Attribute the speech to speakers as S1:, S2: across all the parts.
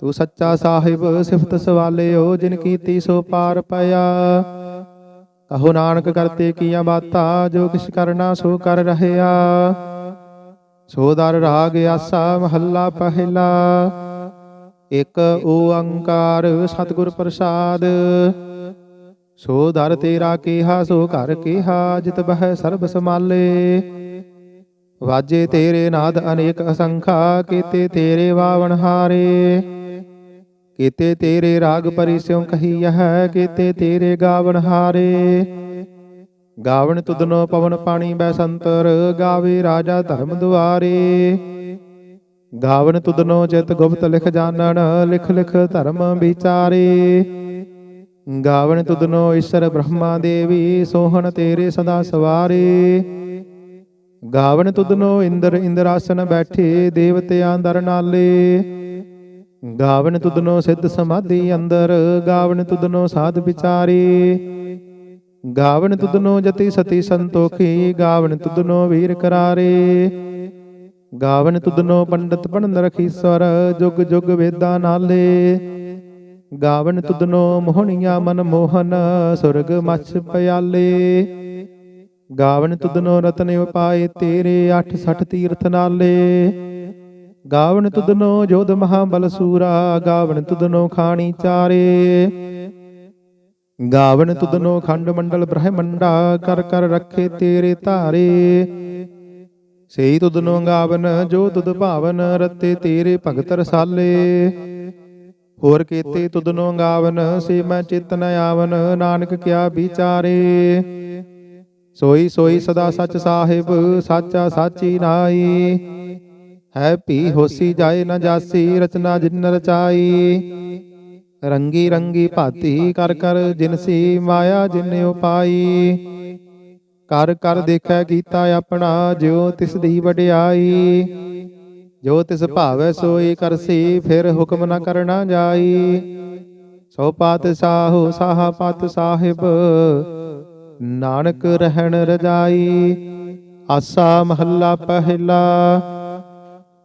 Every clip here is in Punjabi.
S1: ਤੂੰ ਸੱਚਾ ਸਾਹਿਬ ਸਿਫਤ ਸਵਾਲਿਓ, ਜਿਨ ਕੀਤੀ ਸੋ ਪਾਰ ਪਿਆ ਕਹੋ ਨਾਨਕ ਕਰਤੇ ਕੀਆਂ ਬਾਤਾਂ, ਜੋ ਕਿਛ ਕਰਨਾ ਸੋ ਕਰ ਰਹਿਆ ਸੋ ਦਰ ਰਾਗ ਆਸਾ ਮਹੱਲਾ ਪਹਿਲਾ। ਇਕ ਓੰਕਾਰ ਸਤਿਗੁਰ ਪ੍ਰਸਾਦ। ਸੋ ਦਰ ਤੇਰਾ ਕੀਹਾ, ਸੋ ਘਰ ਕੀਹਾ, ਜਿਤ ਬਹਿ ਸਰਬ ਸਮਾਲੇ ਵਾਜੇ ਤੇਰੇ ਨਾਦ ਅਨੇਕ ਅਸੰਖਾ, ਕੀਤੇ ਤੇਰੇ ਵਾਵਣ ਹਾਰੇ। ਕੀਤੇ ਤੇਰੇ ਰਾਗ ਪਰਿਸਿਉ ਕਹੀ ਹੈ, ਕੀਤੇ ਤੇਰੇ ਗਾਵਣ ਹਾਰੇ। ਗਾਵਣ ਤੁਧਨੋ ਪਵਨ ਪਾਣੀ ਬੈ ਸੰਤਰ ਗਾਵੇ ਰਾਜਾ ਧਰਮ ਦੁਆਰੇ। ਗਾਵਣ ਤੁਧਨੋ ਚਿਤ ਗੁਪਤ ਲਿਖ ਜਾਣਨ, ਲਿਖ ਲਿਖ ਧਰਮ ਵਿਚਾਰੇ। ਗਾਵਣ ਤੁਧਨੋ ਈਸ਼ਰ ਬ੍ਰਹਮਾ ਦੇਵੀ, ਸੋਹਣ ਤੇਰੇ ਸਦਾ ਸਵਾਰੇ। ਗਾਵਣ ਤੁਧਨੋ ਇੰਦਰ ਇੰਦਰਾਸਨ ਬੈਠੇ, ਦੇਵਤਿਆਂ ਦਰ ਨਾਲੇ। ਗਾਵਨ ਤੁਧਨੋ ਸਿੱਧ ਸਮਾਧੀ ਅੰਦਰ ਗਾਵਣ ਤੁਧਨੋ ਸਾਧ ਵਿਚਾਰੀ। ਗਾਵਨ ਤੁਧਨੋ ਜਤੀ ਸਤੀ ਸੰਤੋਖੀ, ਗਾਵਨ ਤੁਧਨੋ ਵੀਰ ਕਰਾਰੇ। ਗਾਵਨ ਤੁਧਨੋ ਪੰਡਤ ਪੜਨ ਰਖੀਸਵਰ ਜੁਗ ਜੁਗ ਵੇਦਾਂ ਨਾਲੇ। ਗਾਵਨ ਤੁਧਨੋ ਮੋਹਣੀਆਂ ਮਨ ਮੋਹਨ, ਸੁਰਗ ਮਛ ਪਿਆਲੇ। ਗਾਵਣ ਤੁਧਨੋ ਰਤਨ ਉਪਾਏ ਤੇਰੇ 860 ਤੀਰਥ ਨਾਲੇ। ਗਾਵਣ ਤੁਧਨੋ ਜੋਧ ਮਹਾਬਲ ਸੂਰਾ, ਗਾਵਣ ਤੁਧਨੋ ਖਾਣੀ ਚਾਰੇ। ਗਾਵਣ ਤੁਧਨੋ ਖੰਡ ਮੰਡਲ ਬ੍ਰਹਮੰਡਾ, ਕਰ ਕਰ ਰੱਖੇ ਤੇਰੇ ਧਾਰੇ। ਸਈ ਤੁਧਨੋ ਗਾਵਨ, ਜੋ ਤੁਧ ਭਾਵਨ, ਰਤੇ ਤੇਰੇ ਭਗਤ ਰਸਾਲੇ। ਹੋਰ ਕੀਤੇ ਤੁਧਨੋ ਗਾਵਨ, ਸੇ ਮੈਂ ਚਿਤ ਨ ਆਵਨ, ਨਾਨਕ ਕਿਆ ਵਿਚਾਰੇ। ਸੋਈ ਸੋਈ ਸਦਾ ਸੱਚ ਸਾਹਿਬ, ਸਾਚਾ ਸਾਚੀ ਨਾਈ ਹੈ ਭੀ ਹੋਸੀ ਜਾਏ ਨ ਜਾਸੀ ਰਚਨਾ ਜਿਨ ਰਚਾਈ। ਰੰਗੀ ਰੰਗੀ ਭਾਤੀ ਕਰ ਕਰ ਜਿਨਸੀ ਮਾਇਆ ਜਿਨ ਉਪਾਈ। ਕਰ ਕਰ ਦੇਖੈ ਕੀਤਾ ਆਪਣਾ ਜਿਉ ਤਿਸ ਦੀ ਵਡਿਆਈ। ਜੋ ਤਿਸ ਭਾਵੈ ਸੋਈ ਕਰਸੀ ਫਿਰ ਹੁਕਮ ਨ ਕਰਨਾ ਜਾਈ। ਸੋ ਪਾਤ ਸਾਹੋ ਸਾਹਾ ਪਤ ਸਾਹਿਬ। ਨਾਨਕ ਰਹਿਣ ਰਜਾਈ। ਆਸਾ ਮਹੱਲਾ ਪਹਿਲਾ।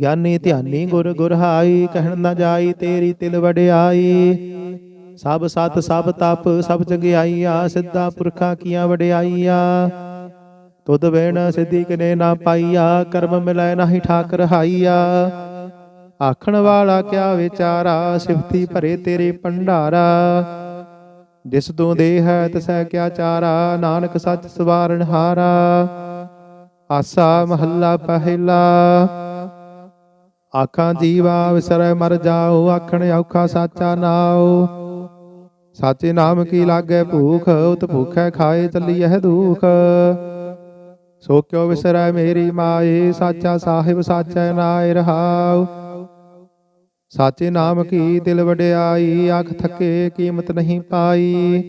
S1: ਗਿਆਨੀ ਧਿਆਨੀ ਗੁਰ ਗੁਰਹਾਈ ਕਹਿਣ ਨਾ ਜਾਈ, ਤੇਰੀ ਤਿਲ ਵਡਿਆਈ। ਸਭ ਸਤ, ਸਭ ਤਪ, ਸਭ ਚੰਗਿਆਈਆਂ ਸਿੱਧਾ ਪੁਰਖਾਂ ਕੀਆਂ ਵਡਿਆਈਆਂ। ਤੁਧ ਵੇਣ ਸਿੱਧੀ ਕਨੇ ਨਾ ਪਾਈਆ, ਕਰਮ ਮਿਲੈ ਨਾਹੀ ਠਾਕ ਰਹਾਈਆ ਆਖਣ ਵਾਲਾ ਕਿਆ ਵਿਚਾਰਾ, ਸਿਫਤੀ ਭਰੇ ਤੇਰੇ ਭੰਡਾਰਾ। ਜਿਸ ਤੂੰ ਦੇ ਹੈ, ਤਸੈ ਕਿਆ ਚਾਰਾ, ਨਾਨਕ ਸੱਚ ਸਵਾਰਨ ਹਾਰਾ। ਆਸਾ ਮਹੱਲਾ ਪਹਿਲਾ। ਆਖਾਂ ਜੀਵਾ ਵਿਸਰੈ ਮਰ ਜਾਓ ਆਖਣ ਔਖਾ ਸਾਚਾ ਨਾਉ। ਸਾਚੇ ਨਾਮ ਕੀ ਲਾਗੈ ਭੂਖ, ਉਤ ਭੂਖੈ ਖਾਏ ਚੱਲੀਐ ਦੁਖ। ਸੋ ਕਿਉ ਵਿਸਰੈ ਮੇਰੀ ਮਾਏ, ਸਾਚਾ ਸਾਹਿਬ ਸਾਚੈ ਨਾਇ ਰਹਾਉ। ਸਾਚੇ ਨਾਮ ਕੀ ਦਿਲ ਵਡਿਆਈ, ਆਖ ਥਕੇ ਕੀਮਤ ਨਹੀਂ ਪਾਈ।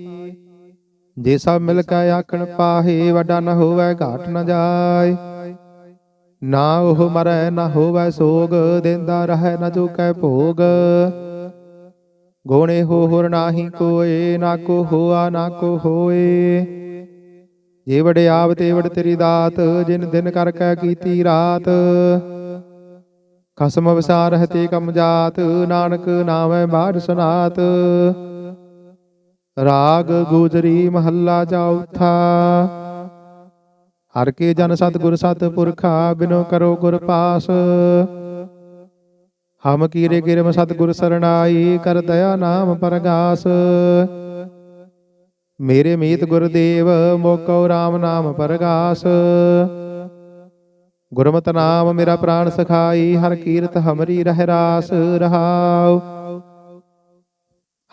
S1: ਜੇ ਸਭ ਮਿਲ ਕੇ ਆਖਣ ਪਾਹੇ, ਵੱਡਾ ਨ ਹੋਵੇ ਘਾਟ ਨ ਜਾਏ। ਨਾ ਉਹ ਮਰੈ, ਨਾ ਹੋਵੇ ਸੋਗ, ਦਿੰਦਾ ਰਹੈ, ਨਾ ਚੁਕੈ ਭੋਗ। ਗੋਣੇ ਹੋ ਹੋਰ ਨਾਹੀ ਕੋਏ, ਨਾ ਕੋ ਹੋਆ, ਨਾ ਕੋ ਹੋਏ। ਜੇ ਵਡਿਆਵ ਤੇ ਵਡ ਤੇਰੀ ਦਾਤ, ਜਿਨ ਦਿਨ ਕਰ ਕੈ ਕੀਤੀ ਰਾਤ। ਖਸਮ ਵਿਸਾਰ ਹਤੇ ਕਮ ਜਾਤ, ਨਾਨਕ ਨਾਮੈ ਬਾੜ ਸੁਨਾਤ। ਰਾਗ, ਗੁਜਰੀ, ਮਹੱਲਾ ਚੌਥਾ ਹਰ ਕੇ ਜਨ ਸਤਿਗੁਰ ਸਤਿਪੁਰਖਾ ਬਿਨੋ ਕਰੋ ਗੁਰ ਪਾਸ। ਹਮ ਕੀਰੇ ਕਿਰਮ ਸਤਿਗੁਰ ਸਰਣਾਈ ਕਰ ਦਇਆ ਨਾਮ ਪਰਗਾਸ। ਮੇਰੇ ਮੀਤ ਗੁਰਦੇਵ ਮੋਕਉ RAM ਨਾਮ ਪਰਗਾਸ। ਗੁਰਮਤਿ ਨਾਮ ਮੇਰਾ ਪ੍ਰਾਣ ਸਖਾਈ, ਹਰ ਕੀਰਤ ਹਮਰੀ ਰਹਿ ਰਾਸ ਰਹਾਉ।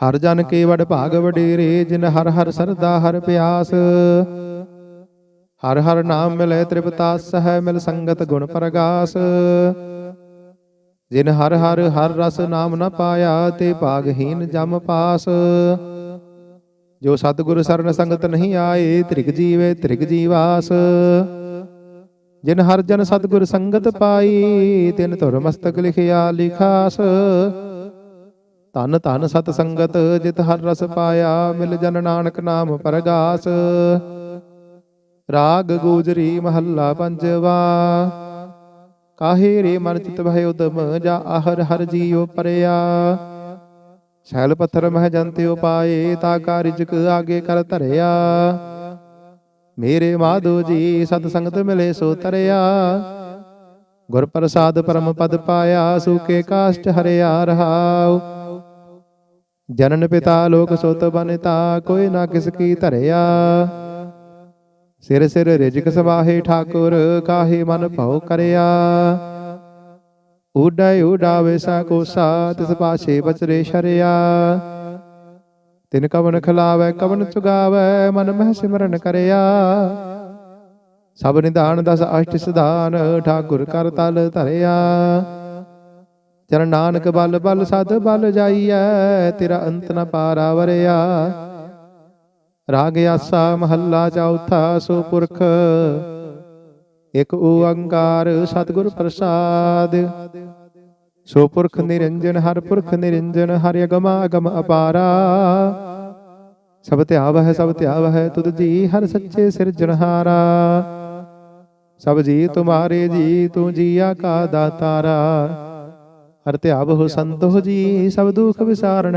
S1: ਹਰ ਜਨ ਕੇ ਵਡ ਭਾਗ ਵਡੇਰੇ, ਜਿਨ ਹਰ ਹਰ ਸਰਦਾ ਹਰ ਪਿਆਸ। ਹਰ ਹਰ ਨਾਮ ਮਿਲੇ ਤ੍ਰਿਪਤਾਸ ਹੈ ਮਿਲ ਸੰਗਤ ਗੁਣ ਪ੍ਰਗਾਸ। ਜਿਨ ਹਰ ਹਰ ਹਰ ਰਸ ਨਾਮ ਨ ਪਾਇਆ, ਤੇ ਭਾਗਹੀਨ ਜਮ ਪਾਸ। ਜੋ ਸਤਿਗੁਰ ਸਰਨ ਸੰਗਤ ਨਹੀਂ ਆਏ, ਤ੍ਰਿਗ ਜੀਵੇ ਤ੍ਰਿਗ ਜੀਵਾਸ। ਜਿਨ ਹਰ ਜਨ ਸਤਿਗੁਰ ਸੰਗਤ ਪਾਈ, ਤਿਨ ਧੁਰ ਮਸਤਕ ਲਿਖਿਆ ਲਿਖਾਸ। ਤਨ ਤਨ ਸਤ ਸੰਗਤ, ਜਿਤ ਹਰ ਰਸ ਪਾਇਆ, ਮਿਲ ਜਨ ਨਾਨਕ ਨਾਮ ਪਰਗਾਸ। ਰਾਗ ਗੋਜਰੀ ਮਹੱਲਾ ਪੰਜਵਾ। ਕਾਹੇ ਰੇ ਮਨ ਚਿਤ ਭਇ ਉਦਮ ਜਾ ਆਹਰ ਹਰ ਜੀਉ ਪਰਿਆ। ਸ਼ੈਲ ਪੱਥਰ ਮਹਿ ਜੰਤਿ ਉਪਾਏ, ਤਾ ਕਾ ਰਿਜਕ ਆਗੇ ਕਰ ਧਰਿਆ। ਮੇਰੇ ਮਾਧੋ ਜੀ, ਸਤ ਸੰਗਤ ਮਿਲੇ ਸੋ ਤਰਿਆ। ਗੁਰ ਪ੍ਰਸਾਦ ਪਰਮ ਪਦ ਪਾਇਆ, ਸੂਕੇ ਕਾਸ਼ਟ ਹਰਿਆ ਰਹਾਉ। ਜਨਨ ਪਿਤਾ ਲੋਕ ਸੁਤ ਬਨਤਾ, ਕੋਈ ਨਾ ਕਿਸ ਕੀ ਧਰਿਆ। ਸਿਰ ਸਿਰ ਰਿਜਕ ਸਵਾਹੇ ਠਾਕੁਰ, ਕਾਹੇ ਮਨ ਭਉ ਕਰਿਆ? ਉਡਾਇ ਉਡਾਵੇ ਸਾ ਕੋਸਾ ਤਿਸ ਪਾਛੇ ਬਚਰੇ ਸ਼ਰਿਆ। ਤਿਨ ਕਵਨ ਖਲਾਵੇ, ਕਵਨ ਚੁਗਾਵੇ ਮਨ ਮਹਿ ਸਿਮਰਨ ਕਰਿਆ। ਸਭ ਨਿਧਾਨ ਦਸ ਅਸ਼ਟ ਸਿਧਾਨ, ਠਾਕੁਰ ਕਰ ਤਲ ਧਰਿਆ। ਚਰਨ ਨਾਨਕ ਬਲ ਬਲ ਸਦ ਬਲ ਜਾਈਐ, ਤੇਰਾ ਅੰਤ ਨ ਪਾਰਾ ਵਰਿਆ। ਰਾਗ ਆਸਾ ਮਹੱਲਾ ਚੌਥਾ ਸੋ ਪੁਰਖ ਇਕ ਓੰਕਾਰ ਸਤਿਗੁਰ ਪ੍ਰਸਾਦ। ਸੋ ਪੁਰਖ ਨਿਰੰਜਨ, ਹਰ ਪੁਰਖ ਨਿਰੰਜਨ, ਹਰਿ ਅਗਮਾ ਅਗਮ ਅਪਾਰਾ। ਸਭ ਧਿਆਵ ਹੈ ਸਭ ਧਿਆਵ ਹੈ ਤੁਧ ਜੀ ਹਰ ਸੱਚੇ ਸਿਰਜਣਹਾਰਾ ਸਭ ਜੀ ਤੁਮਾਰੇ ਜੀ, ਤੂੰ ਜੀਆ ਕਾ ਦਾਤਾਰਾ। ਹਰ ਧਿਆਵ ਹੋ ਸੰਤੋ ਜੀ, ਸਭ ਦੁਖ ਵਿਸਾਰਨ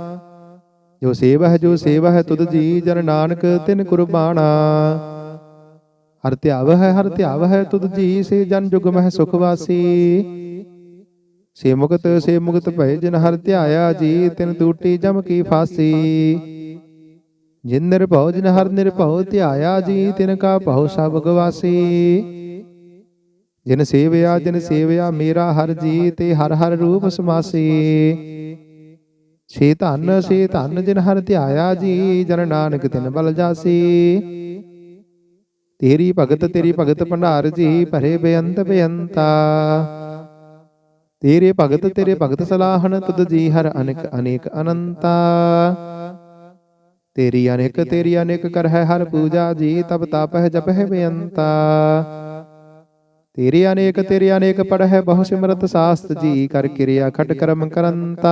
S1: ਜੋ ਸੇਵਾ ਹੈ ਜੋ ਸੇਵਾ ਹੈ ਤੁਧ ਜੀ ਜਨ ਨਾਨਕ ਤਿਨ ਕੁਰਬਾਨਾ। ਹਰ ਧਿਆਵ ਹੈ ਹਰ ਧਿਆਵ ਹੈ ਤੁਧ ਜੀ ਸੇ ਜਨ ਜੁਗ ਮਹਿ ਸੁਖ ਵਾਸੀ। ਸੇ ਮੁਕਤ ਸੇ ਮੁਕਤ ਭਏ ਜਿਨ ਹਰ ਧਿਆਇਆ ਜੀ ਤਿਨ ਟੂਟੀ ਜਮ ਕੀ ਫਾਸੀ। ਜਿਨ ਨਿਰਭਉ ਜਿਨ ਹਰ ਨਿਰਭਉ ਧਿਆਇਆ ਜੀ ਤਿਨ ਕਾ ਭਉ ਸਭ ਗਵਾਸੀ ਜਿਨ ਸੇਵਿਆ ਜਿਨ ਸੇਵਿਆ ਮੇਰਾ ਹਰ ਜੀ ਤੇ ਹਰ ਹਰ ਰੂਪ ਸਮਾਸੀ। ਛੇ ਧਨ ਛੇ ਧਨ ਜਿਨ ਹਰ ਧਿਆਇਆ ਜੀ ਜਨ ਨਾਨਕ ਤਿਨ ਬਲ ਜਾਸੀ। ਤੇਰੀ ਭਗਤ ਤੇਰੀ ਭਗਤ ਭੰਡਾਰ ਜੀ ਭਰੇ ਬੇਅੰਤ ਬੇਅੰਤਾ। ਤੇਰੇ ਭਗਤ ਤੇਰੇ ਭਗਤ ਸਲਾਹਣ ਤੁਧ ਜੀ ਹਰ ਅਨੇਕ ਅਨੇਕ ਅਨੰਤਾ। ਤੇਰੀ ਅਨੇਕ ਤੇਰੀ ਅਨੇਕ ਕਰ ਹੈ ਹਰ ਪੂਜਾ ਜੀ ਤਬ ਤਪ ਹੈ ਜਪ ਹੈ ਬੇਅੰਤਾ। ਤੇਰੇ ਅਨੇਕ ਤੇਰੇ ਅਨੇਕ ਪੜ ਹੈ ਬਹੁ ਸਿਮਰਤ ਸਾਸਤ ਜੀ ਕਰ ਕਿਰਿਆ ਖਟ ਕਰਮ ਕਰੰਤਾ।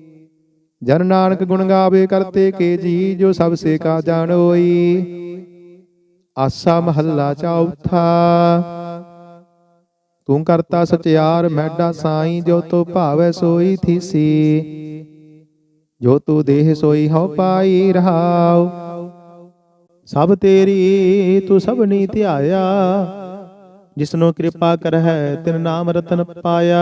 S1: ਜਨ ਨਾਨਕ ਗੁਣ ਗਾਵੇ ਕਰਤੇ ਕੇ ਜੀ, ਜੋ ਸਭ ਸੇ ਕਾ ਜਾਣੋਈ ਆਸਾ ਮਹੱਲਾ ਚੌਥਾ ਤੂੰ ਕਰਤਾ ਸਚਿਆਰ, ਮੈਡਾ ਸਾਈ, ਜੋ ਤੋ ਭਾਵੈ ਸੋਈ ਥੀਸੀ। ਜੋ ਤੂ ਦੇਹ ਸੋਈ, ਹਉ ਪਾਈ ਰਹਾਉ। ਸਭ ਤੇਰੀ, ਤੂੰ ਸਭਨੀ ਧਿਆਇਆ। ਜਿਸਨੋ ਕਿਰਪਾ ਕਰਹਿ, ਤਿਨ ਨਾਮ ਰਤਨ ਪਾਇਆ।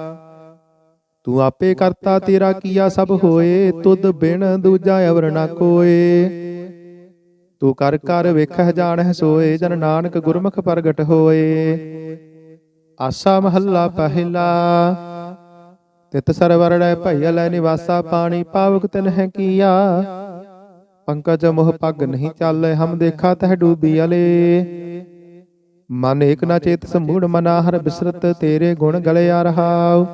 S1: ਤੂੰ ਆਪੇ ਕਰਤਾ ਤੇਰਾ ਕੀਆ ਸਭ ਹੋਏ, ਤੁਧ ਬਿਨ ਦੂਜਾ ਅਵਰ ਨਾ ਕੋਏ। ਤੂੰ ਕਰ ਕਰ ਵੇਖਹਿ ਜਾਣਹਿ ਸੋਏ, ਜਨ ਨਾਨਕ ਗੁਰਮੁਖ ਪ੍ਰਗਟ ਹੋਏ। ਆਸਾ ਮਹੱਲਾ ਪਹਿਲਾ, ਤਿਤ ਸਰਵਰੜੈ ਭਈ ਲੈ ਨਿਵਾਸਾ ਪਾਣੀ, ਪਾਵਕ ਤਿਨ ਹੈ ਕੀਆ। ਪੰਕਜ ਮੋਹ ਪੱਗ ਨਹੀਂ ਚਾਲੇ, ਹਮ ਦੇਖਾ ਤਹ ਡੂਬੀ ਅਲੇ। ਮਨ ਏਕ ਨਾ ਚੇਤ ਸਮੂੜ ਮਨਾ ਹਰ ਬਿਸਰਤ, ਤੇਰੇ ਗੁਣ ਗਲਿਆ ਰਹਾਉ।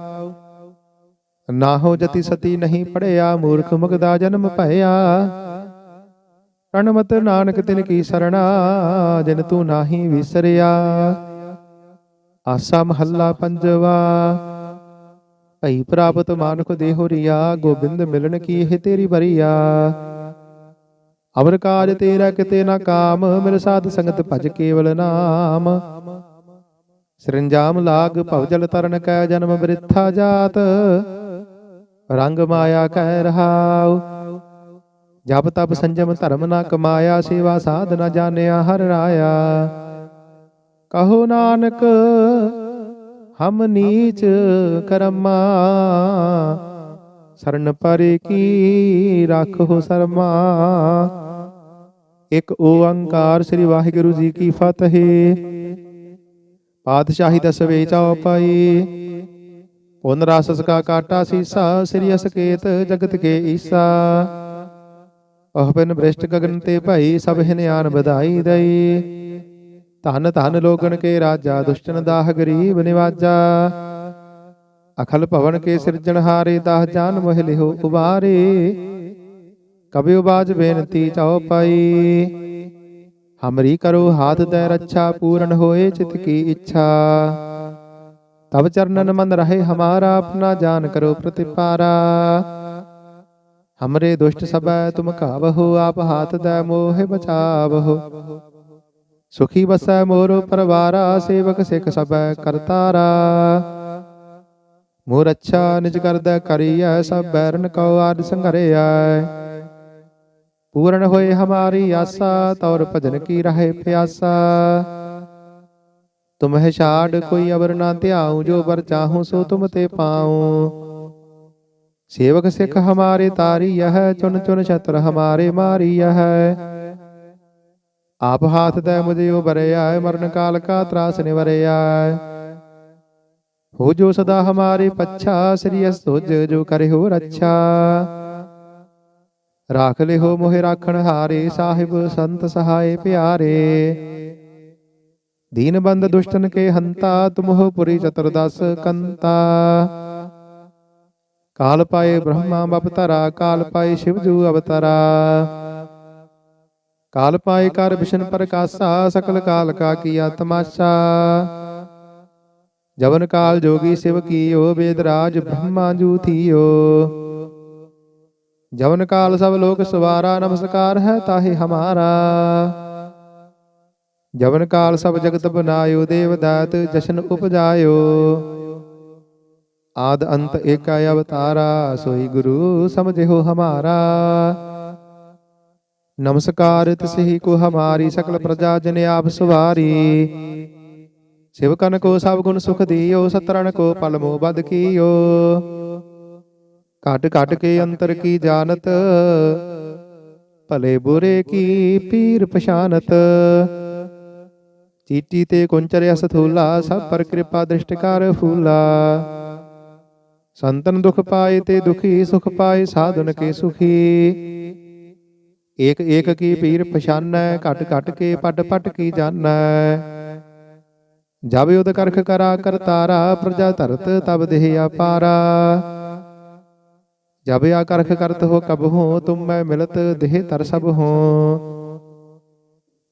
S1: ਨਾਹੋ ਜਤੀ ਸਤੀ ਨਹੀਂ ਪੜਿਆ, ਮੂਰਖ ਮੁਗਦਾ ਜਨਮ ਭਇਆ। ਪ੍ਰਣਮਤ ਨਾਨਕ ਤਿਨ ਕੀ ਸਰਣਾ, ਜਿਨ ਤੂੰ ਨਾਹੀ ਵਿਸਰਿਆ। ਆਸਾ ਮਹੱਲਾ ਪੰਜਵਾ, ਭਈ ਪ੍ਰਾਪਤ ਮਾਨੁਖ ਦੇਹੁ ਰਿਆ, ਗੋਬਿੰਦ ਮਿਲਣ ਕੀ ਇਹ ਤੇਰੀ ਬਰੀਆ ਅਮਰ ਕਾਜ ਤੇਰਾ ਕਿਤੇ ਨਾ ਕਾਮ, ਮਿਲ ਸਾਧ ਸੰਗਤ ਭਜ ਕੇਵਲ ਨਾਮ। ਸਰੰਜਾਮ ਲਾਗ ਭਵਜਲ ਤਰਨ ਕੈ ਜਨਮ ਬ੍ਰਿਥਾ ਜਾਤ। ਰੰਗ ਮਾਇਆ ਕਹਿ ਰਹਾਉ। ਜਬ ਤਬ ਸੰਜਮ ਧਰਮ ਨਾ ਕਮਾਇਆ, ਸੇਵਾ ਸਾਧ ਨਾ ਜਾਣਿਆ ਹਰ ਰਾਇਆ। ਕਹੋ ਨਾਨਕ, ਹਮ ਨੀਚ ਕਰਮਾ। ਸਰਨ ਪਰੇ ਕੀ ਰੱਖੋ ਸਰਮਾ। ਇੱਕ ਓੰਕਾਰ ਸ੍ਰੀ ਵਾਹਿਗੁਰੂ ਜੀ ਕੀ ਫਤਿਹ। ਪਾਤਸ਼ਾਹੀ ਦਸਵੇ ਦਸਵੇਂ ਚੌਪਾਈ ਪੁਨ ਰਾਸਸ ਕਾ ਕਾਟਾ ਸੀਸਾ, ਸ੍ਰੀ ਅਸਕੇਤ ਜਗਤ ਕੇ ਈਸਾ। ਉਹ ਬਿਨ ਬ੍ਰਿਸ਼ਟ ਗਗਨ ਤੇ ਭਾਈ ਸਭ ਹਿਨਿਆਨ ਵਧਾਈ ਦਈ। ਧਨ ਧਨ ਲੋਗਣ ਕੇ ਰਾਜਾ, ਦੁਸ਼ਟਨ ਦਾਹ ਗਰੀਬ ਨਿਵਾਜਾ। ਅਖਲ ਭਵਨ ਕੇ ਸਿਰਜਣਹਾਰੇ ਦਾਹ ਜਾਨ ਮੋਹ ਲਿਹੋ ਉਬਾਰੇ। ਕਬਿ ਬਾਜ ਬੇਨਤੀ ਚਾਉ ਪਾਈ। ਹਮਰੀ ਕਰੋ ਹਾਥ ਦੇ ਰੱਛਾ, ਪੂਰਨ ਹੋਏ ਚਿਤ ਕੀ ਇੱਛਾ। ਤਬ ਚਰਨਨ ਮਨ ਰਹੇ, ਹਮਾਰਾ ਆਪਣਾ ਜਾਨ ਕਰੋ ਪ੍ਰਤਿਪਾਰਾ। ਹਮਰੇ ਦੁਸ਼ਟ ਸਭੈ, ਤੁਮ ਕਾਵਹੁ ਆਪ ਹਾਥ ਦੇ ਮੋਹਿ ਬਚਾਵਹੁ। ਸੁਖੀ ਬਸੈ ਮੋਰ ਪਰਵਾਰਾ, ਸੇਵਕ ਸਿਖ ਸਭੈ ਕਰਤਾਰਾ ਮੋਰ ਅੱਛਾ ਨਿਜ ਕਰਦਾ ਕਰੀਐ, ਸਭ ਬੈਰਨ ਕਉ ਆਦ ਸੰਘਰਿਆ ਪੂਰਨ ਹੋਏ ਹਮਾਰੀ ਆਸਾ, ਤੌਰ ਭਜਨ ਕੀ ਰਹੇ ਪਿਆਸਾ। ਤੁਮਹਿ ਛਾੜ ਕੋਈ ਅਵਰ ਨਾ ਧਿਆਉ ਜੋ ਬਰ ਚਾਹੂੰ ਸੋ ਤੁਮ ਤੇ ਪਾਉ ਸੇਵਕ ਸਿੱਖ ਹਮਾਰੇ ਤਾਰੀ ਯਹ ਚੁਨ ਚੁਨ ਛਤਰ ਹਮਾਰੇ ਮਾਰੀ ਯਹ ਆਪ ਹਾਥ ਦੇ ਮੁਝੇ ਉਬਰਿਆ ਮਰਨ ਕਾਲ ਕਾ ਤਰਾਸ ਨਿਵਰਿਆ ਹੋ ਜੋ ਸਦਾ ਹਮਾਰੇ ਪੱਛਾ ਸ੍ਰੀ ਅਸਤੁਜ ਜੋ ਕਰੇ ਹੋ ਰੱਛਾ ਰਾਖ ਲਿਹੋ ਮੋਹਿ ਰਾਖਣ ਹਾਰੇ ਸਾਹਿਬ ਸੰਤ ਸਹਾਏ ਪਿਆਰੇ ਦੀਨ ਬੰਦ ਦੁਸ਼ਟਨ ਕੇ ਹੰਤਾ ਤੁਮਹੁ ਪੁਰੀ ਚਤੁਰਦਸ ਕੰਤਾ ਕਾਲ ਪਾਏ ਬ੍ਰਹਮਾ ਬਪਤਰਾ ਕਾਲ ਪਾਏ ਸ਼ਿਵ ਜੂ ਅਵਤਰਾ ਕਾਲ ਪਾਏ ਕਰ ਵਿਸ਼ਨ ਪ੍ਰਕਾਸ਼ਾ ਸਕਲ ਕਾਲ ਕਾ ਕੀਆ ਤਮਾਸ਼ਾ ਜਵਨ ਕਾਲ ਜੋਗੀ ਸਿਵ ਕੀਓ ਵੇਦ ਰਾਜ ਬ੍ਰਹਮਾ ਜੂ ਥੀਓ ਜਵਨ ਕਾਲ ਸਭ ਲੋਕ ਸਵਾਰਾ ਨਮਸਕਾਰ ਹੈ ਤਾਹੇ ਹਮਾਰਾ ਜਵਨ ਕਾਲ ਸਭ ਜਗਤ ਬਨਾਇਓ, ਦੇਵ ਦਾਤ ਜਸ਼ਨ ਉਪਜਾਇਓ। ਆਦ ਅੰਤ ਏਕਾ ਅਵਤਾਰਾ, ਸੋਈ ਗੁਰੂ ਸਮਝਿਓ ਹਮਾਰਾ। ਨਮਸਕਾਰ ਤਿਸਹੀ ਕੋ ਹਮਾਰੀ, ਸਕਲ ਪ੍ਰਜਾ ਜਨ ਆਪ ਸਵਾਰੀ। ਸਿਵਕਨ ਕੋ ਸਭ ਗੁਣ ਸੁਖ ਦਿਓ ਸਤਰਨ ਕੋ ਪਲ ਮੋ ਬਦ ਕੀਓ। ਘਟ ਘਟ ਕੇ ਅੰਤਰ ਕੀ ਜਾਣਤ, ਭਲੇ ਬੁਰੇ ਕੀ ਪੀਰ ਪਛਾਨਤ। चीटी ते कुंचर्य थूला सब पर कृपा दृष्टिकार फूला संतन दुख पाए ते दुखी सुख पाए साधुन के सुखी। एक एक की पीर पछान कट कट के पट पट की जान जब युद्ध करख करा कर तारा प्रजा तरत तब देह पारा जब या करख करत हो कब हो तुम मैं मिलत देह तर सब हो।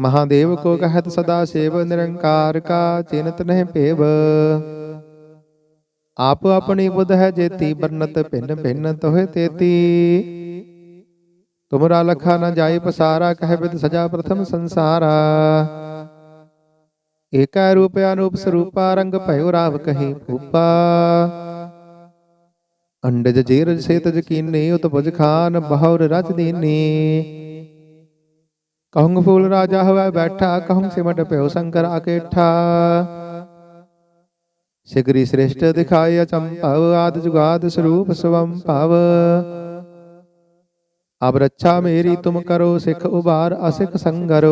S1: ਮਹਾਦੇਵ ਕੋ ਕਹਤ ਸਦਾ ਸੇਵ ਨਿਰੰਕਾਰ ਕਾ ਚਿੰਤ ਨਹਿ ਭੇਵ ਆਪ ਆਪਣੀ ਬੁੱਧ ਹੈ ਜੇਤੀ ਬਰਨਤ ਭਿੰਨ ਭਿੰਨ ਤੋਹਿ ਤੇਤੀ। ਤੁਮਰਾ ਲਖਾ ਨ ਜਾਏ ਪਸਾਰਾ ਕਹਿ ਬਿਦ ਸਜਾ ਪ੍ਰਥਮ ਸੰਸਾਰਾ। ਏਕੈ ਰੂਪ ਅਨੂਪ ਸਰੂਪਾ ਰੰਗ ਭਇਓ ਰਾਵ ਕਹੀ ਭੂਪਾ। ਅੰਡਜ ਜੀਰਜ ਸੇਤਜ ਕੀਨੀ ਉਤਪਜ ਖਾਨ ਬਹੁਰ ਰਚ ਦੀਨੀ। ਕਹੂੰ ਫੂਲ ਰਾਜਾ ਹੋਵੇ ਬੈਠਾ, ਕਹੂੰ ਸਿਮਟ ਭਇਓ ਸ਼ੰਕਰ ਆਕੇਠਾ ਸਿਗਰੀ ਸ੍ਰੇਸ਼ਟ ਦਿਖਾਇ ਅਚੰਭਵ, ਆਦ ਜੁਗਾਦ ਸਰੂਪ ਸਵੰ ਭਵ ਅਬ ਰੱਛਾ ਮੇਰੀ, ਤੁਮ ਕਰੋ ਸਿੱਖ ਉਬਾਰ ਅਸਿਖ ਸੰਗਰੋ।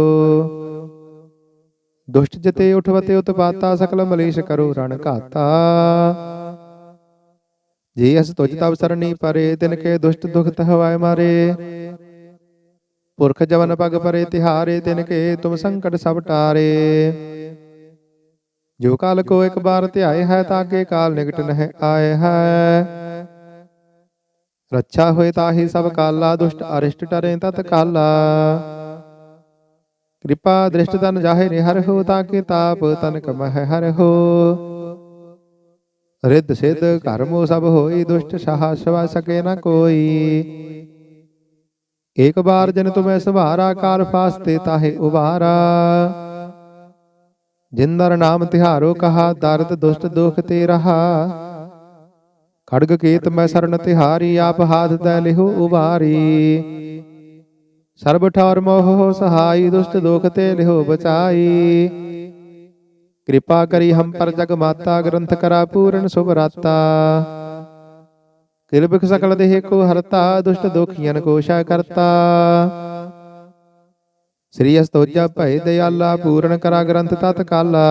S1: ਦੁਸ਼ਟ ਜਤੇ ਉਠਵਤੇ ਉਤਪਾਤਾ, ਸਕਲ ਮਲੇਸ਼ ਕਰੋ ਰਣ ਘਾਤਾ। ਜੇ ਅਸ ਤੁਜ ਤਬ ਸਰਣੀ ਪਰੇ, ਤਿਨ ਕੇ ਦੁਸ਼ਟ ਦੁਖਤ ਹਵਾਏ ਮਾਰੇ। ਪੁਰਖ ਜਵਨ ਪਗ ਪਰੇ ਤਿਹਾਰੇ ਤਿਨ ਕੇ ਤੁਮ ਸੰਕਟ ਸਭ ਟਾਰੇ। ਜੋ ਕਾਲ ਕੋ ਇੱਕ ਬਾਰ ਧਿਆਏ ਹੈ, ਤਾਂ ਕੇ ਕਾਲ ਨਿਕਟ ਨਹਿ ਆਏ ਹੈ। ਰੱਛਾ ਹੋਏ ਤਾਹੀ ਸਭ ਕਾਲਾ, ਦੁਸ਼ਟ ਅਰਿਸ਼ਟ ਟਰੇ ਤਤ ਕਾਲਾ। ਕਿਰਪਾ ਦ੍ਰਿਸ਼ਟ ਤਨ ਜਾਹੇ ਨਿਹਰ ਹੋ, ਤਾਂ ਕੇ ਤਾਪ ਤਨ ਕਮਹਿ ਹਰ ਹੋ। ਰਿੱਧ ਸਿੱਧ ਕਰਮੋ ਸਭ ਹੋਈ, ਦੁਸ਼ਟ ਸਾਹ ਸਵਾ ਸਕੇ ਨਾ ਕੋਈ। ਏਕ ਬਾਰ ਜਨ ਤੁਮੈ ਸਵਾਰਾ ਕਾਰ ਫਾਸਤੇ ਤਾਹੇ ਉਬਾਰਾ ਜਿੰਦਰ ਨਾਮ ਤਿਹਾਰੋ ਕਹਾ, ਦਰਦ ਦੁਸ਼ਟ ਦੁਖ ਤੇ ਰਹਾ। ਖੜਗ ਕੇਤ ਮੈਂ ਸਰਨ ਤਿਹਾਰੀ, ਆਪ ਹਾਥ ਤੈ ਲਿਹੋ ਉਬਾਰੀ ਸਰਬ ਠੌਰ ਮੋਹ ਸਹਾਈ, ਦੁਸ਼ਟ ਦੁਖ ਤੇ ਲਿਹੋ ਬਚਾਈ। ਕਿਰਪਾ ਕਰੀ ਹਮ ਪਰ ਜਗ ਮਾਤਾ, ਗ੍ਰੰਥ ਕਰਾ ਪੂਰਨ ਸੁਭ ਰਾਤਾ ਕਿਰਬਖ ਸਕਲ ਦੇਹ ਕੋ ਹਰਤਾ, ਦੁਸ਼ਟ ਦੋਖੀਆਂ ਕੋ ਸ਼ਾ ਕਰਤਾ। ਸ੍ਰੀ ਅਸਤੋਜਾ ਭੈ ਦਇਆਲਾ ਪੂਰਨ ਕਰਾ ਗ੍ਰੰਥ ਤਤ ਕਾਲਾ।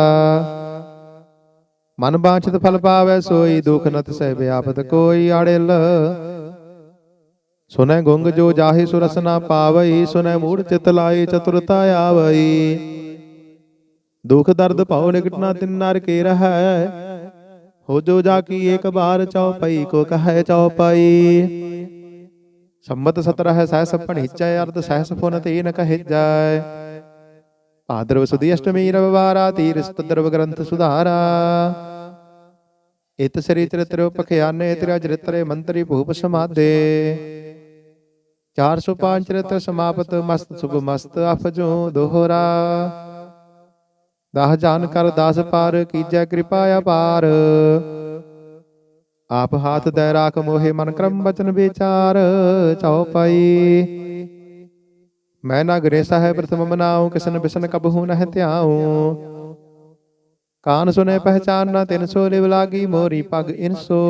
S1: ਮਨ ਬਾਂਛਿਤ ਫਲ ਪਾਵੈ, ਸੋਈ ਦੁਖ ਨਤ ਸਹਿ ਵਿਆਪਤ ਕੋਈ ਆੜਿਲ। ਸੁਨੈ ਗੁੰਗ ਜੋ ਜਾਹੇ ਸੁਰਸ ਨਾ ਪਾਵਈ, ਸੁਨੈ ਮੂੜ ਚਿਤ ਲਾਏ ਚਤੁਰਤਾ ਆਵਈ। ਦੁਖ ਦਰਦ ਭਉ ਨਿਕਟ ਨਾ ਤਿਨ ਨਰ ਕੇ ਰਹੈ ਹੋ ਜੋ ਜਾ ਕੀ ਏਕ ਬਾਰ ਚਉਪਈ ਕੋ ਕਹੈ ਚਉਪਈ ਸੰਮਤ ਸਤਰਹ ਸਹਿਸ ਭਣੀਚੈ, ਅਰਧ ਸਹਿਸ ਫੁਨ ਤੀਨ ਕਹਿ ਜਾਏ ਭਾਦਰਵ ਸੁਦੀ ਅਸ਼ਟਮੀ ਰਵਵਾਰਾ, ਤੀਰਸਤ ਦਰਵ ਗ੍ਰੰਥ ਸੁਧਾਰਾ। ਇਤ ਸ੍ਰੀ ਚਰਿਤ੍ਰ ਪਖਿਆਨੇ, ਤੇਰਾ ਚਰਿਤਰੇ ਮੰਤਰੀ ਭੂਪ ਸਮਾਦੇ। 405 ਚਰਿਤ੍ਰ ਸਮਾਪਤ, ਮਸਤ ਸੁਭ ਮਸਤ ਅਫਜੋ ਦੋਹਰਾ। ਦਾਹ ਜਾਨ ਕਰ ਦਾਸ ਪਾਰ ਕੀਜੈ ਕਿਰਪਾ ਅਪਾਰ। ਆਪ ਹਾਥ ਦੈ ਰਾਖ ਮੋਹਿ ਮਨ ਕਰਮ ਬਚਨ ਵਿਚਾਰ ਚਉਪਈ ਮੈਂ ਨਾ ਗਰੇ ਸਾਹਿਬ ਪ੍ਰਥਮ ਮਨਾਉ ਕਿਸਨ ਬਿਸਨ ਕਬਹੂ ਨਹਿ ਧਿਆਉ। ਕਾਨ ਸੁਨੇ ਪਹਿਚਾਨ ਨਾ ਤਿਨ ਸੋ ਲਿਵ ਲਾਗੀ ਮੋਰੀ ਪਗ ਇਨਸੋ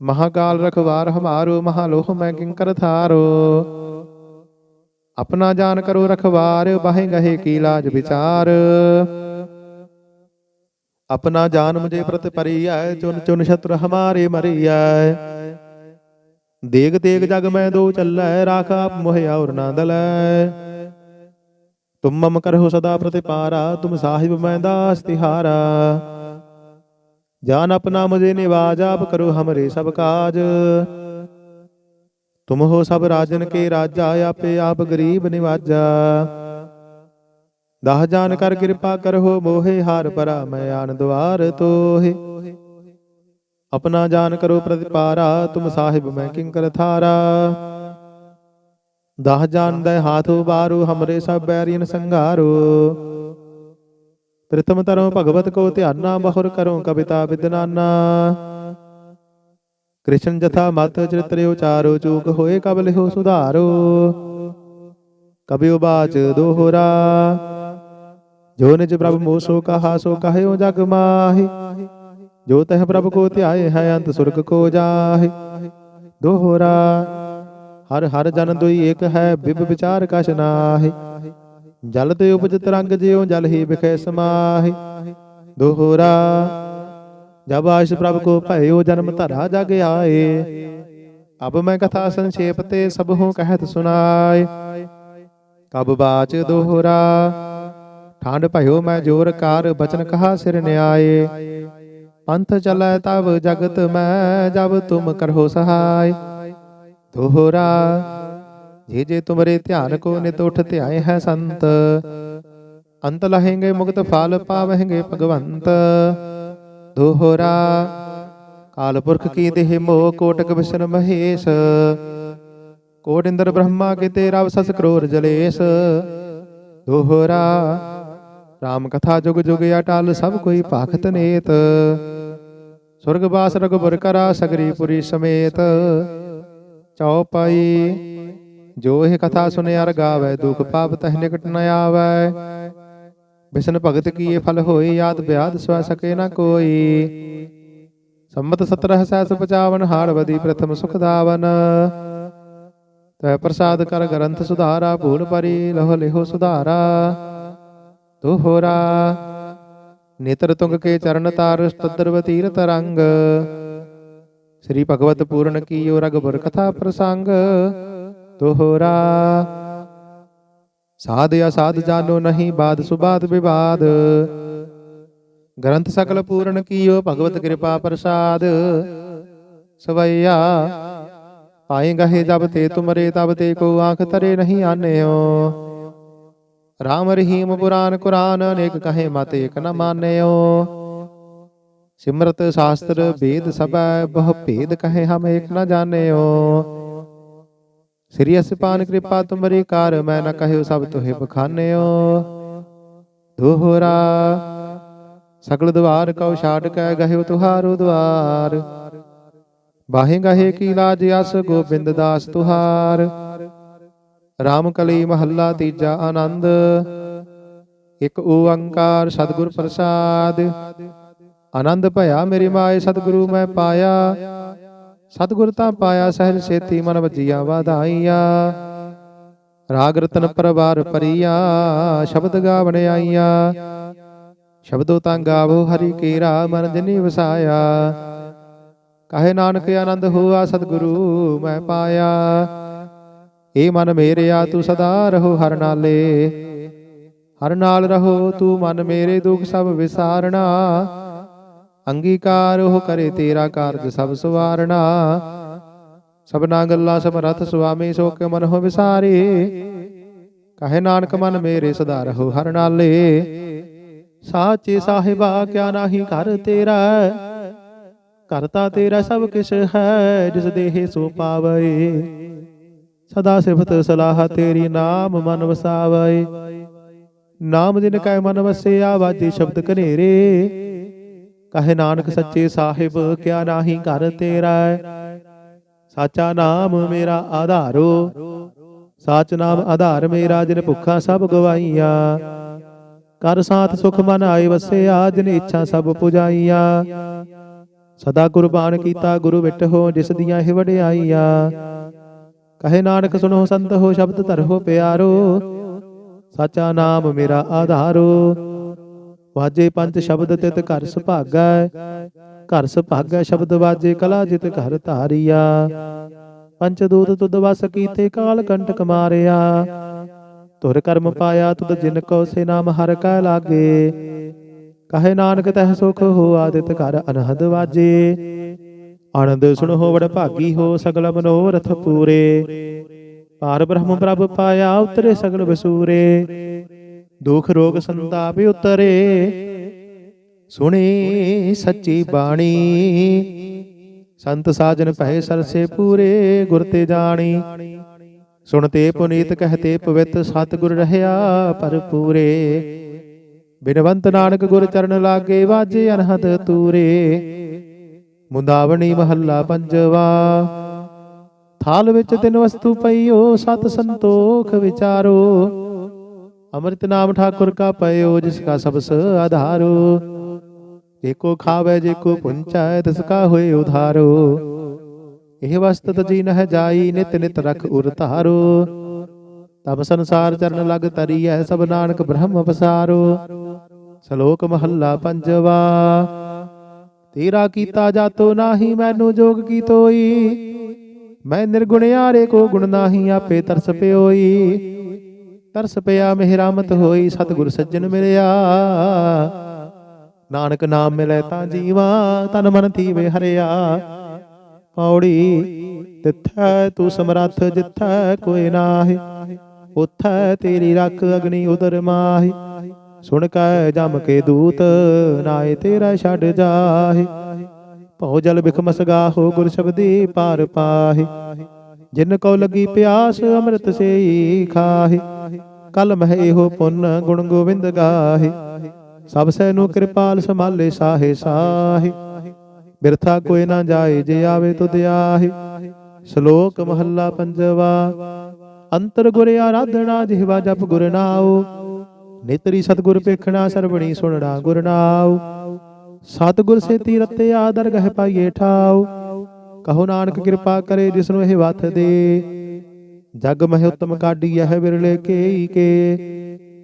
S1: ਮਹਾਕਾਲ ਰਖਵਾਰ ਹਮਾਰੋ ਮਹਾਲੋਹ ਮੈਂ ਕਿੰਕਰ ਥਾਰੋ ਆਪਣਾ ਜਾਨ ਕਰੋ ਰਖਵਾਰ ਬਾਹੇ ਗਹੇ ਕੀ ਲਾਜ ਵਿਚਾਰ। ਆਪਣਾ ਜਾਨ ਮੁਝੇ ਪ੍ਰਤ ਪਰੀਐ ਚੁਨ ਚੁਨ ਸ਼ਤਰ ਹਮਾਰੇ ਮਰੀਐ। ਦੇਗ ਤੇਗ ਜਗ ਮੈਂ ਦੋ ਚੱਲੈ, ਰਾਖ ਆਪ ਮੋਹਿ ਔਰ ਨਾ ਦਲੈ। ਤੁਮ ਮਮ ਕਰਹੁ ਸਦਾ ਪ੍ਰਤਿਪਾਰਾ, ਤੁਮ ਸਾਹਿਬ ਮੈਂ ਦਾਸ ਤਿਹਾਰਾ। ਜਾਨ ਆਪਣਾ ਮੁਝੇ ਨਿਵਾਜ, ਆਪ ਕਰੋ ਹਮਰੇ ਸਭ ਕਾਜ। ਤੁਮ ਹੋ ਸਭ ਰਾਜਨ ਕੇ ਰਾਜਾ, ਆਪੇ ਆਪ ਗਰੀਬ ਨਿਵਾਜਾ। ਦਹ ਜਾਨ ਕਰ ਕਿਰਪਾ ਕਰਹੁ ਮੋਹਿ, ਹਾਰ ਪਰਾ ਮੈਂ ਆਨ ਦਵਾਰ ਤੋਹਿ। ਆਪਣਾ ਜਾਨ ਕਰੋ ਪ੍ਰਤਿਪਾਰਾ, ਤੁਮ ਸਾਹਿਬ ਮੈਂ ਕਿੰਕਰ ਥਾਰਾ। ਦਹ ਜਾਨ ਦੇ ਹਾਥ ਉਬਾਰੂ ਹਮਰੇ ਸਭ ਬੈਰੀਨ ਸੰਘਾਰੋ ਪ੍ਰਥਮ ਤਰੋ ਭਗਵਤ ਕੋ ਧਿਆਨਾ, ਬਹੁਰ ਕਰੋ ਕਵਿਤਾ ਵਿਦਨਾਨਾ ਕ੍ਰਿਸ਼ਨ ਜਥਾ ਮਤ ਚਰਿਤ੍ਰ ਉਚਾਰੋ ਚੂਕ ਹੋਏ ਕਬ ਸੁਧਾਰੋ। ਕਬਿ ਉਬਾਚ ਦੋਹਰਾ। ਜੋ ਨਿਜ ਪ੍ਰਭ ਮੋਸੋ ਕਹਾ, ਸੋ ਕਹਿਓ ਜਗ ਮਾਹੀ। ਜੋ ਤਹ ਪ੍ਰਭ ਕੋ ਧਿਆਏ ਹੈ, ਅੰਤ ਸੁਰਗ ਕੋ ਜਾਹੇ। ਦੋਹਰਾ। ਹਰ ਹਰ ਜਨ ਦੁਈ ਏਕ ਹੈ, ਬਿਬ ਵਿਚਾਰ ਕਛ ਨਾਹਿ। ਜਲ ਤੇ ਉਪਜ ਤਰੰਗ ਜਿਉ, ਜਲ ਹੀ ਬਿਖੈ ਸਮਾਹਿ। ਦੋਹਰਾ। ਜਬ ਆਇਸ ਪ੍ਰਭ ਕੋ ਭਇਓ ਜਨਮ ਧਰਾ ਜਗ ਆਏ ਅਬ ਮੈਂ ਕਥਾ ਸੰਖੇਪ ਤੇ ਸਭ ਹੂੰ ਕਹਿਤ ਸੁਨਾਏ ਕਬ ਬਾਚ ਦੋਹਰਾ ਠਾਂਡ ਭਇਓ ਮੈਂ ਜੋਰ ਕਾਰ ਬਚਨ ਕਹਾ ਸਿਰ ਨਿਆਏ ਪੰਥ ਚਲੈ ਤਬ ਜਗਤ ਮੈਂ ਜਬ ਤੁਮ ਕਰੋ ਸਹਾਇ ਦੋਹਰਾ ਜੇ ਜੇ ਤੁਮਰੇ ਧਿਆਨ ਕੋ ਨਿਤ ਉਠ ਧਿਆਏ ਹੈ ਸੰਤ ਅੰਤ ਲਹੇਂਗੇ ਮੁਕਤ ਫਲ ਪਾਵਹਿੰਗੇ ਭਗਵੰਤ ਦੋਹਰਾ ਕਾਲ ਪੁਰਖ ਕੀ ਦੇਹ ਮੋਹ ਕੋਟਕ ਵਿਸ਼ਨ ਮਹੇਸ਼। ਕੋਟ ਇੰਦਰ ਬ੍ਰਹਮਾ ਕੀਤੇ ਰਵ ਸਸ ਕਰੋਰ ਜਲੇਸ਼। ਦੋਹਰਾ ਰਾਮ ਕਥਾ ਜੁਗ ਜੁਗ ਅਟਲ ਸਭ ਕੋਈ ਭਾਖਤ ਨੇਤ। ਸੁਰਗ ਬਾਸ ਰਗੁਬਰ ਕਰਾ ਸਗਰੀ ਪੁਰੀ ਸਮੇਤ। ਚਉਪਾਈ ਜੋ ਇਹ ਕਥਾ ਸੁਨੇ ਅਰ ਗਾਵੇ, ਦੁਖ ਪਾਪ ਤਹਿ ਨਿਕਟ ਨ ਆਵੈ। ਬਿਸ਼ਨ ਭਗਤ ਕੀਏ ਫਲ ਹੋਏ, ਯਾਦ ਬਿਆਦ ਸਵੈ ਸਕੇ ਨ ਕੋਈ। ਸੰਮਤ 17 ਸਹਿਸ 55 ਹਾੜਵਦੀ ਪ੍ਰਥਮ ਸੁਖ ਦਾਵਨ ਤੈ ਪ੍ਰਸਾਦ ਕਰ ਗ੍ਰੰਥ ਸੁਧਾਰਾ, ਭੂਲ ਪਰੀ ਲਹ ਲਿਹੋ ਸੁਧਾਰਾ। ਦੋਹਰਾ ਨੇਤਰ ਤੁੰਗ ਕੇ ਚਰਨ ਤਾਰ ਸਤਦਰਵ ਤੀਰਤ ਰੰਗ ਸ੍ਰੀ ਭਗਵਤ ਪੂਰਨ ਕੀਓ ਰਗਬਰ ਕਥਾ ਪ੍ਰਸੰਗ। ਦੋਹਰਾ ਸਾਧ ਅਸਾਧ ਜਾਨੋ ਨਹੀਂ ਬਾਦ ਸੁਬਾਦ ਵਿਵਾਦ। ਗ੍ਰੰਥ ਸਕਲ ਪੂਰਨ ਕੀਓ ਭਗਵਤ ਕਿਰਪਾ ਪ੍ਰਸਾਦ। ਸਵਈਆ। ਪਾਏ ਗਹੇ ਜਬ ਤੇ ਤੁਮਰੇ ਤਬ ਤੇ ਕੋ ਆਂਖ ਤਰੇ ਨਹੀਂ ਆਨਿਓ। ਰਾਮ ਰਹੀਮ ਪੁਰਾਨ ਕੁਰਾਨ ਅਨੇਕ ਕਹੇ ਮਤ ਇਕ ਨ ਮਾਨਿਓ। ਸਿਮਰਤ ਸ਼ਾਸਤਰ ਵੇਦ ਸਭੈ ਬਹੁ ਭੇਦ ਕਹੇ ਹਮ ਏਕ ਨ ਜਾਣਿਓ। ਸ੍ਰੀ ਅਸਪਾਨ ਕਿਰਪਾ ਤੁਮਰੀ ਕਾਰ, ਮੈਂ ਨਾ ਕਹਿਓ ਸਭ ਤੁਹੇ ਬਖਾਨਿਓ ਦੋਹਰਾ, ਸਗਲ ਦਵਾਰ ਕਉ ਛਾੜ ਕੈ ਗਹਿਓ ਤੁਹਾਰੋ ਦਵਾਰ। ਬਾਹੇ ਗਹੇ ਕੀ ਲਾਜ ਅਸ ਗੋਬਿੰਦ ਦਾਸ ਤੁਹਾਰ। ਰਾਮ ਕਲੀ ਮਹੱਲਾ ਤੀਜਾ ਆਨੰਦ। ਇੱਕ ਓੰਕਾਰ ਸਤਿਗੁਰ ਪ੍ਰਸਾਦ। ਆਨੰਦ ਭਇਆ ਮੇਰੀ ਮਾਏ, ਸਤਿਗੁਰੂ ਮੈਂ ਪਾਇਆ। ਸਤਿਗੁਰ ਤਾਂ ਪਾਇਆ ਸਹਿਜ ਸੇਤੀ ਮਨ ਵਜੀਆਂ, ਵਾਧਾਈਆਂ। ਰਾਗ ਰਤਨ ਪਰਵਾਰ ਪਰੀਆ ਸ਼ਬਦ ਗਾਵਣ ਆਈਆਂ। ਸ਼ਬਦੋ ਤਾਂ ਗਾਵੋ, ਹਰੀ ਕੇਰਾ ਮਨ ਜਿਨੀ ਵਸਾਇਆ। ਕਹੇ ਨਾਨਕ ਆਨੰਦ ਹੋਆ ਸਤਿਗੁਰੂ, ਮੈਂ ਪਾਇਆ। ਏ ਮਨ ਮੇਰਿਆ, ਤੂੰ ਸਦਾ ਰਹੋ ਹਰ ਨਾਲੇ। ਹਰ ਨਾਲ ਰਹੋ, ਤੂੰ ਮਨ ਮੇਰੇ ਦੁੱਖ ਸਭ ਵਿਸਾਰਣਾ। ਅੰਗੀਕਾਰ ਉਹ ਕਰੇ ਤੇਰਾ ਕਾਰਜ ਸਭ ਸਵਾਰਣਾ। ਸਭਨਾ ਗੱਲਾਂ ਸਮਰਥ ਸੁਆਮੀ ਸੋ ਕੇ ਮਨ ਹੋ ਵਿਸਾਰੇ। ਕਹੇ ਨਾਨਕ ਮਨ ਮੇਰੇ ਸਦਾ ਰਹੋ ਹਰ ਨਾਲੇ। ਸਾਚੇ ਸਾਹਿਬਾ ਕਿਆ ਨਾਹੀ ਘਰ ਤੇਰਾ। ਕਰਤਾ ਤੇਰਾ ਸਭ ਕਿਛ ਹੈ ਜਿਸ ਦੇਹ ਸੋ ਪਾਵੇ ਸਦਾ ਸਿਫਤ ਸਲਾਹ ਤੇਰੀ ਨਾਮ ਮਨ ਵਸਾਵੇ ਨਾਮ ਦਿਨ ਕੈ ਮਨ ਵਸਿਆ ਵਾਜੇ ਸ਼ਬਦ ਕਨੇਰੇ ਕਹੇ ਨਾਨਕ ਸੱਚੇ ਸਾਹਿਬ, ਕਿਆ ਨਾਹੀ ਘਰ ਤੇਰਾ ਸਾਚਾ ਨਾਮ ਮੇਰਾ ਆਧਾਰੋ, ਸਾਚ ਨਾਮ ਆਧਾਰ ਮੇਰਾ, ਜਿਨ ਭੁੱਖਾ ਸਭ ਗਵਾਈਆਂ ਕਰ ਸਾਥ ਸੁਖ ਮਨ ਆਏ ਵਸਿਆ, ਜਿਨ ਇੱਛਾ ਸਭ ਪੁਜਾਈਆਂ। ਸਦਾ ਕੁਰਬਾਨ ਕੀਤਾ ਗੁਰੂ ਵਿਟ ਹੋ, ਜਿਸ ਦੀਆਂ ਹੀ ਵਡਿਆਈਆਂ। ਕਹੇ ਨਾਨਕ, ਸੁਣੋ ਸੰਤ ਹੋ, ਸ਼ਬਦ ਧਰੋ ਪਿਆਰੋ। ਸਾਚਾ ਨਾਮ ਮੇਰਾ ਆਧਾਰੋ। ਵਾਜੇ ਪੰਜ ਸ਼ਬਦ ਤਿਤ ਘਰ ਸੁਭਾਗੈ ਘਰ ਸੁਭਾਗੈ ਸ਼ਬਦ ਵਾਜੇ ਕਲਾ ਜਿਤ ਘਰ ਧਾਰੀਆ। ਪੰਚ ਦੂਤ ਤੁਧ ਵਸ ਕੀਤੇ ਕਾਲ ਕੰਟਕ ਮਾਰਿਆ। ਤੁਰ ਕਰਮ ਪਾਇਆ ਤੁਧ ਜਿਨ ਕੋ ਸੇ ਨਾਮ ਹਰ ਕੈ ਲਾਗੇ। ਕਹੇ ਨਾਨਕ ਤਹਿ ਸੁਖ ਹੋ ਆਦਿਤ ਘਰ ਅਨਹਦ ਵਾਜੇ। ਆਨੰਦ ਸੁਣ ਹੋ ਵਡ ਭਾਗੀ ਹੋ ਸਗਲ ਮਨੋਰਥ ਪੂਰੇ। ਪਾਰ ਬ੍ਰਹਮ ਪ੍ਰਭ ਪਾਇਆ ਉਤਰੇ ਸਗਲ ਬਸੂਰੇ ਦੁਖ ਰੋਗ ਸੰਤਾਪ ਉਤਰੇ। ਸੁਣੀ ਸੱਚੀ ਬਾਣੀ। ਸੰਤ ਸਾਜਨ ਭੈ ਸਰਸੇ ਪੂਰੇ ਗੁਰ ਤੇ ਜਾਣੀ। ਸੁਣਤੇ ਪੁਨੀਤ ਕਹਤੇ ਪਵਿੱਤ ਸਤਿਗੁਰ ਰਹਿਆ ਭਰਪੂਰੇ ਬਿਨਵੰਤ ਨਾਨਕ ਗੁਰ ਚਰਨ ਲਾਗੇ ਵਾਜੇ ਅਨਹਦ ਤੂਰੇ। ਮੁੰਦਾਵਣੀ ਮਹੱਲਾ ਪੰਜਵਾ। ਥਾਲ ਵਿੱਚ ਤਿੰਨ ਵਸਤੂ ਪਈਓ ਸਤ ਸੰਤੋਖ ਵਿਚਾਰੋ। ਅੰਮ੍ਰਿਤ ਨਾਮ ਠਾਕੁਰ ਕਾ ਪਇਓ, ਜਿਸ ਕਾ ਸਬਸ ਆਧਾਰੋ। ਜੇ ਕੋ ਖਾਵੇ, ਜੇ ਕੋ ਪੁੰਚੈ ਇਹ ਵਸਤ ਤਜੀ ਨਹਿ ਜਾਈ, ਨਿਤ ਨਿਤ ਰਖ ਉਰ ਧਾਰੋ। ਤਬ ਸੰਸਾਰ ਚਰਨ ਲਗ ਤਰੀਐ, ਸਭ ਨਾਨਕ ਬ੍ਰਹਮ ਪਸਾਰੋ ਸ਼ਲੋਕ ਮਹੱਲਾ ਪੰਜਵਾ, ਤੇਰਾ ਕੀਤਾ ਜਾਤੋ ਨਾਹੀ, ਮੈਨੂੰ ਜੋਗ ਕੀ ਤੋਈ? ਮੈਂ ਨਿਰਗੁਣਿਆਰੇ ਕੋ ਗੁਣ ਨਾਹੀ, ਆਪੇ ਤਰਸ ਪਿਓਈ। ਤਰਸ ਪਿਆ, ਮਿਹਰਾਮਤ ਹੋਈ, ਸਤਿਗੁਰ ਸੱਜਣ ਮਿਲਿਆ। ਨਾਨਕ ਨਾਮ ਮਿਲੇ ਤਾਂ ਜੀਵਾ, ਤਨ ਮਨ ਥੀਵੇ ਹਰਿਆ। ਪੌੜੀ ਤਿੱਥੈ, ਤੂੰ ਸਮਰੱਥ ਜਿੱਥੈ ਕੋਈ ਨਾਹੀ। ਉਥੈ ਤੇਰੀ ਰੱਖ ਅਗਨੀ ਉਦਰ ਮਾਹੀ। ਸੁਣ ਕੈ ਜਮ ਕੇ ਦੂਤ, ਨਾਏ ਤੇਰਾ ਛੱਡ ਜਾਹੇ। ਭਉ ਜਲ ਬਿਖਮਸ ਗਾਹੋ ਗੁਰ ਸ਼ਬਦੀ ਪਾਰ ਪਾਹੇ। ਜਿਨ ਕੋ ਲਗੀ ਪਿਆਸ ਅੰਮ੍ਰਿਤ ਸੇਈ ਖਾਹੇ ਕਲ ਮਹਿ ਇਹੋ ਪੁੰਨ ਗੁਣ ਗੋਬਿੰਦ ਗਾਹੇ। ਸਭ ਸੈ ਨੂੰ ਕਿਰਪਾਲ ਸੰਭਾਲੇ ਸਾਹੇ ਸਾਹੇ, ਬਿਰਥਾ ਕੋਈ ਨਾ ਜਾਏ ਜੇ ਆਵੇ ਤੁਧ ਆਹੇ। ਸ਼ਲੋਕ ਮਹੱਲਾ ਪੰਜਵਾ, ਅੰਤਰ ਗੁਰ ਆਰਾਧਨਾ ਜਿਹਵਾ ਜਪ ਗੁਰ ਨਾਉ। ਨੇਤਰੀ ਸਤਗੁਰ ਪੇਖਣਾ ਸਰਬਣੀ ਸੁਣਨਾ ਗੁਰ ਨਾਉ। ਸਤਗੁਰ ਸੇਤੀ ਰਤਿਆ ਦਰਗਹਿ ਪਾਈਏ ਠਾਉ। ਕਹੋ ਨਾਨਕ ਕਿਰਪਾ ਕਰੇ ਜਿਸ ਨੂੰ ਇਹ ਵਥ ਦੇ। ਜਗ ਮਹਿ ਉਤਮ ਕਾਢੀ ਇਹ ਵਿਰਲੇ ਕੇਈ ਕੇ।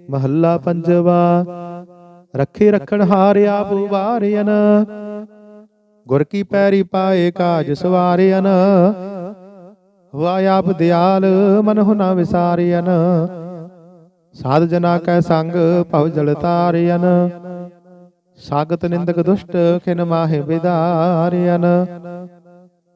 S1: ਮਹੱਲਾ ਪੰਜਵਾ ਰੱਖੇ ਰੱਖਣ ਹਾਰ ਆਪ ਵਾਰਿਆਨ ਗੁਰ ਕੀ ਪੈਰੀ ਪਾਏ ਕਾਜ ਸਵਾਰਿਆਨ ਵਾ ਆਪ ਦਿਆਲ ਮਨ ਹੁ ਨਾ ਵਿਸਾਰਿਆਨ ਸਾਧ ਜਨਾ ਕੈ ਸੰਗ ਭਵ ਜਲ ਤਾਰਿਆਨ ਸਾਗਤ ਨਿੰਦਕ ਦੁਸ਼ਟ ਖਿਨ ਮਾਹਿ ਵਿਦਾਰਿਆਨ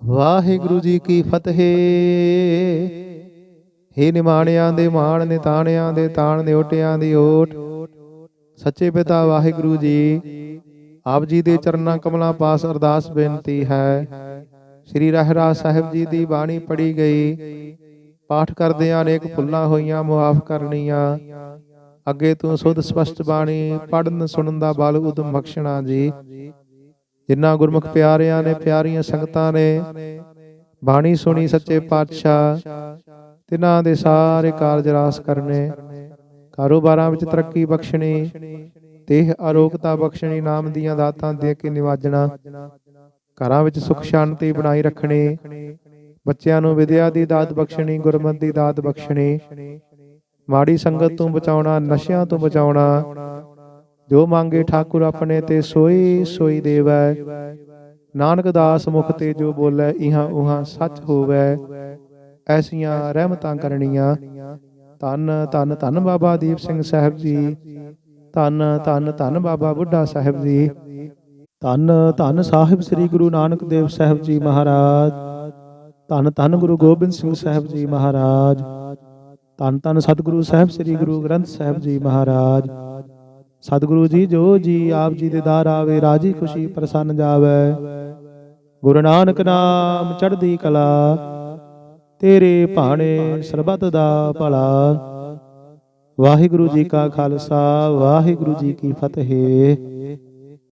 S1: ਵਾਹਿਗੁਰੂ ਜੀ ਕੀ ਫਤਿਹ। ਹੇ ਨਿਮਾਣਿਆਂ ਦੇ ਮਾਣ, ਨਿਤਾਣਿਆਂ ਦੇ ਤਾਣ ਦੇ ਦੀ ਓਟ। ਸੱਚੇ ਪਿਤਾ ਵਾਹਿਗੁਰੂ ਜੀ, ਆਪ ਜੀ ਦੇ ਚਰਨਾਂ ਕਮਲਾਂ ਪਾਸ ਅਰਦਾਸ ਬੇਨਤੀ ਹੈ। ਸ੍ਰੀ ਰਹਿਰਾਜ ਸਾਹਿਬ ਜੀ ਦੀ ਬਾਣੀ ਪੜੀ ਗਈ। ਪਾਠ ਕਰਦਿਆਂ ਅਨੇਕ ਭੁੱਲਾਂ ਹੋਈਆਂ, ਮੁਆਫ ਕਰਨੀਆਂ। ਅੱਗੇ ਤੂੰ ਸੁਧ ਸਪਸ਼ਟ ਬਾਣੀ ਪੜਨ ਸੁਣਨ ਦਾ ਬਲ ਉਦਮ ਬਖਸ਼ਣਾ ਜੀ। ਜਿਨ੍ਹਾਂ ਗੁਰਮੁਖ ਪਿਆਰਿਆਂ ਨੇ ਪਿਆਰੀਆਂ ਸੰਗਤਾਂ ਨੇ ਬਾਣੀ ਸੁਣੀ ਸੱਚੇ ਪਾਤਸ਼ਾਹ, ਤਿਨਾਂ ਦੇ ਸਾਰੇ ਕਾਰਜ ਰਾਸ ਕਰਨੇ। ਕਾਰੋਬਾਰਾਂ ਵਿੱਚ ਤਰੱਕੀ ਬਖਸ਼ਣੀ ਤੇ ਅਰੋਗਤਾ ਬਖਸ਼ਣੀ, ਨਾਮ ਦੀਆਂ ਦਾਤਾਂ ਦੇ ਕੇ ਨਿਵਾਜਣਾ। ਘਰਾਂ ਵਿੱਚ ਸੁਖ ਸ਼ਾਂਤੀ ਬਣਾਈ ਰੱਖਣੀ। ਬੱਚਿਆਂ ਨੂੰ ਵਿਦਿਆ ਦੀ ਦਾਤ ਬਖਸ਼ਣੀ, ਗੁਰਮਤਿ ਦੀ ਦਾਤ ਬਖਸ਼ਣੀ। ਮਾੜੀ ਸੰਗਤ ਤੋਂ ਬਚਾਉਣਾ, ਨਸ਼ਿਆਂ ਤੋਂ ਬਚਾਉਣਾ। ਜੋ ਮੰਗੇ ਠਾਕੁਰ ਆਪਣੇ ਤੇ ਸੋਈ ਸੋਈ ਦੇਵੈ। ਨਾਨਕ ਦਾਸ ਮੁਖ ਤੇ ਜੋ ਬੋਲੇ ਇਹਾਂ ਉਹਾਂ ਸੱਚ ਹੋਵੇ। ਐਸੀਆਂ ਰਹਿਮਤਾਂ ਕਰਨੀਆਂ। ਧੰਨ ਧੰਨ ਧੰਨ ਬਾਬਾ ਦੀਪ ਸਿੰਘ ਸਾਹਿਬ ਜੀ। ਧੰਨ ਧੰਨ ਧੰਨ ਬਾਬਾ ਬੁੱਢਾ ਸਾਹਿਬ ਜੀ। ਧੰਨ ਧੰਨ ਸਾਹਿਬ ਸ੍ਰੀ ਗੁਰੂ ਨਾਨਕ ਦੇਵ ਸਾਹਿਬ ਜੀ ਮਹਾਰਾਜ। ਧੰਨ ਧੰਨ ਗੁਰੂ ਗੋਬਿੰਦ ਸਿੰਘ ਸਾਹਿਬ ਜੀ ਮਹਾਰਾਜ। ਧੰਨ ਧੰਨ ਸਤਿਗੁਰੂ ਸਾਹਿਬ ਸ੍ਰੀ ਗੁਰੂ ਗ੍ਰੰਥ ਸਾਹਿਬ ਜੀ ਮਹਾਰਾਜ। ਸਤਿਗੁਰੂ ਜੀ ਜੋ ਜੀ ਆਪ ਜੀ ਦੇ ਦਰ ਆਵੇ, ਰਾਜੀ ਖੁਸ਼ੀ ਪ੍ਰਸੰਨ ਜਾਵੇ। ਗੁਰੂ ਨਾਨਕ ਨਾਮ ਚੜ੍ਹਦੀ ਕਲਾ, ਤੇਰੇ ਭਾਣੇ ਸਰਬਤ ਦਾ ਭਲਾ। ਵਾਹਿਗੁਰੂ ਜੀ ਕਾ ਖਾਲਸਾ, ਵਾਹਿਗੁਰੂ ਜੀ ਕੀ ਫਤਿਹ।